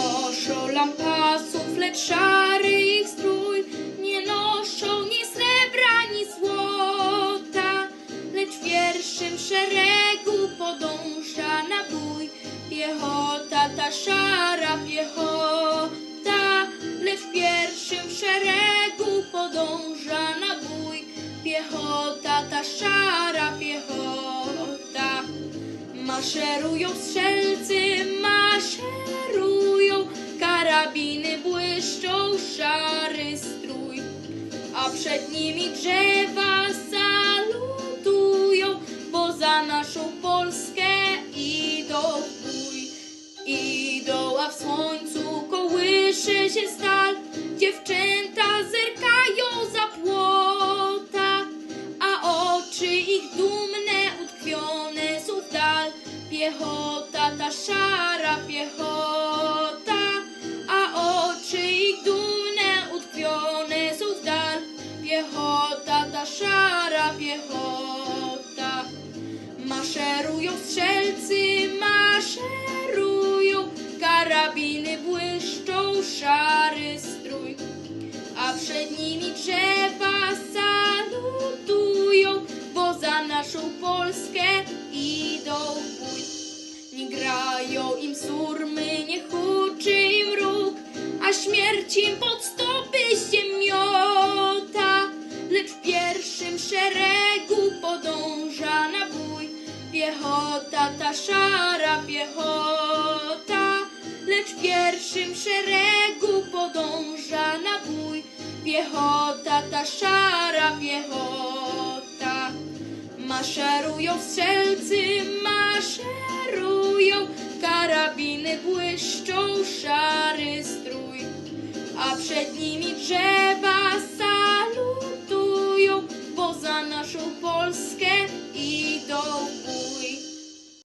Noszą lampasów, lecz szary ich strój. Nie noszą ni srebra, ni złota, lecz w pierwszym szeregu podąża na bój. Piechota, ta szara piechota, lecz w pierwszym szeregu podąża na bój. Piechota, ta szara piechota. Maszerują strzelcy, maszerują, karabiny błyszczą, szary strój, a przed nimi drzewa salutują, bo za naszą Polskę idą w bój. Idą, a w słońcu kołysze się stal, dziewczęta zerkają za płota, a oczy ich dumne utkwione są w dal. Piechota, ta szara piechota, ta szara piechota. Maszerują strzelcy, maszerują, karabiny błyszczą, szary strój, a przed nimi drzewa salutują, bo za naszą Polskę idą w. Nie grają im surmy, Piechota, ta szara piechota, lecz pierwszym szeregu podąża na bój. Piechota, ta szara piechota, maszerują strzelcy, maszerują, karabiny błyszczą, szary strój, a przed nimi drzewa salutują, bo za naszą Polskę